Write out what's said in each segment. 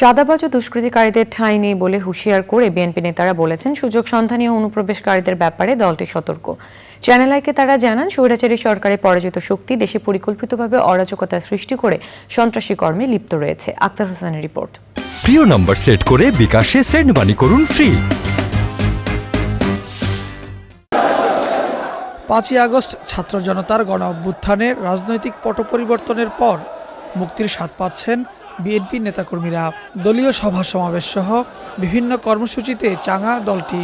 চাঁদাবাজ ও দুষ্কৃতিকারীদের ঠাঁই নেই বলে হুঁশিয়ার করে বিএনপি নেতারা বলেছেন সুযোগ সন্ধানী ও অনুপ্রবেশকারীদের ব্যাপারে দলটি সতর্ক। চ্যানেল আইকে তারা জানান স্বৈরাচারী সরকারের পরাজিত শক্তি দেশে পরিকল্পিতভাবে অরাজকতা সৃষ্টি করে সন্ত্রাসী কর্মে লিপ্ত রয়েছে। আক্তার হোসেনের রিপোর্ট। প্রিয় নম্বর সেট করে বিকাশে সেন্ড মানি করুন ফ্রি। পাঁচই আগস্ট ছাত্র জনতার গণ অভ্যুত্থানে রাজনৈতিক পট পরিবর্তনের পর মুক্তির স্বাদ পাচ্ছেন বিএনপি নেতাকর্মীরা দলীয় সভা সমাবেশ সহ বিভিন্ন কর্মসূচিতে চাঙা দলটি।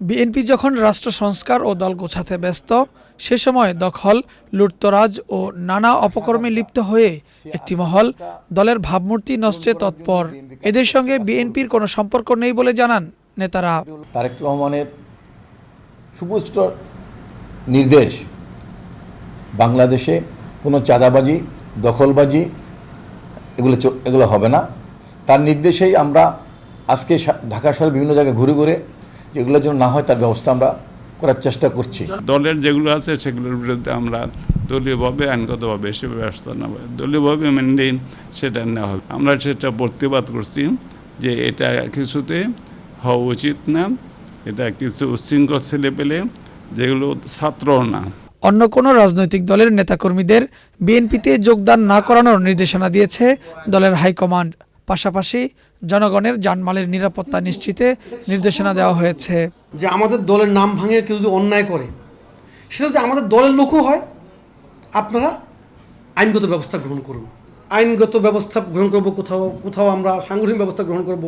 বিএনপি যখন রাষ্ট্র সংস্কার ও দল গোছাতে ব্যস্ত, সে সময় দখল, লুটতরাজ ও নানা অপকর্মে লিপ্ত হয়ে একটি মহল, দলের ভাবমূর্তি নষ্টে তৎপর। এদের সঙ্গে বিএনপির কোনো সম্পর্ক নেই বলে জানান নেতারা। তারেক রহমানের সুপুষ্ট নির্দেশ বাংলাদেশে কোনো চাঁদাবাজি দখলবাজি, এগুলো এগুলো হবে না। তার নির্দেশেই আমরা আজকে ঢাকা শহরের বিভিন্ন জায়গায় ঘুরে ঘুরে যে এগুলো যেন না হয় তার ব্যবস্থা আমরা করার চেষ্টা করছি। দলের যেগুলো আছে সেগুলোর বিরুদ্ধে আমরা দলীয়ভাবে, আইনগতভাবে সে ব্যবস্থা নেব। দলীয়ভাবে মেনে সেটা নেওয়া হবে। আমরা সেটা প্রতিবাদ করছি যে এটা কিছুতে হওয়া উচিত না। এটা কিছু উচ্ছৃঙ্খল ছেলে পেলে যেগুলো ছাত্রও না। অন্য কোনো রাজনৈতিক দলের নেতাকর্মীদের বিএনপিতে যোগদান না করানোর নির্দেশনা দিয়েছে দলের হাইকমান্ড। পাশাপাশি জনগণের জানমালের নিরাপত্তা নিশ্চিতে নির্দেশনা দেওয়া হয়েছে। যে আমাদের দলের নাম ভাঙে কেউ যদি অন্যায় করে, সেটা যদি আমাদের দলের লোকও হয়, আপনারা আইনগত ব্যবস্থা গ্রহণ করুন। আইনগত ব্যবস্থা গ্রহণ করব কোথাও কোথাও আমরা সাংগঠনিক ব্যবস্থা গ্রহণ করব।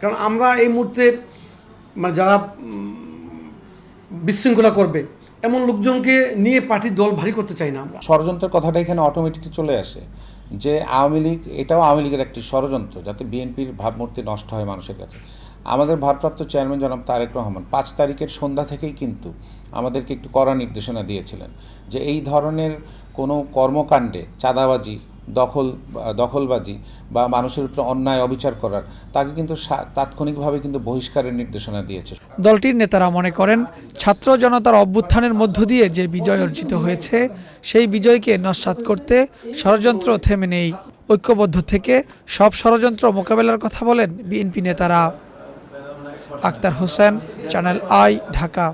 কারণ আমরা এই মুহূর্তে মানে যারা বিশৃঙ্খলা করবে এমন লোকজনকে নিয়ে পার্টির দল ভারী করতে চাই না আমরা। ষড়যন্ত্রের কথাটা এখানে অটোমেটিক চলে আসে যে আওয়ামী লীগ, এটাও আওয়ামী লীগের একটি ষড়যন্ত্র যাতে বিএনপির ভাবমূর্তি নষ্ট হয় মানুষের কাছে। আমাদের ভারপ্রাপ্ত চেয়ারম্যান জনাব তারেক রহমান পাঁচ তারিখের সন্ধ্যা থেকেই কিন্তু আমাদেরকে একটু কড়া নির্দেশনা দিয়েছিলেন যে এই ধরনের কোনো কর্মকাণ্ডে চাঁদাবাজি দখল, দখলবাজি বা মানুষের উপরে অন্যায় অবিচার করার, তাকে কিন্তু তাৎক্ষণিকভাবে কিন্তু বহিষ্কারের নির্দেশনা দিয়েছে। দলটির নেতারা মনে করেন, ছাত্র জনতার অভ্যুত্থানের মধ্য দিয়ে যে বিজয় অর্জিত হয়েছে, সেই বিজয়কে নস্বাত করতে ষড়যন্ত্র থেমে নেই। ঐক্যবদ্ধ থেকে সব ষড়যন্ত্র মোকাবেলার কথা বলেন বিএনপি নেতারা। Akhtar Hossain, channel I, Dhaka.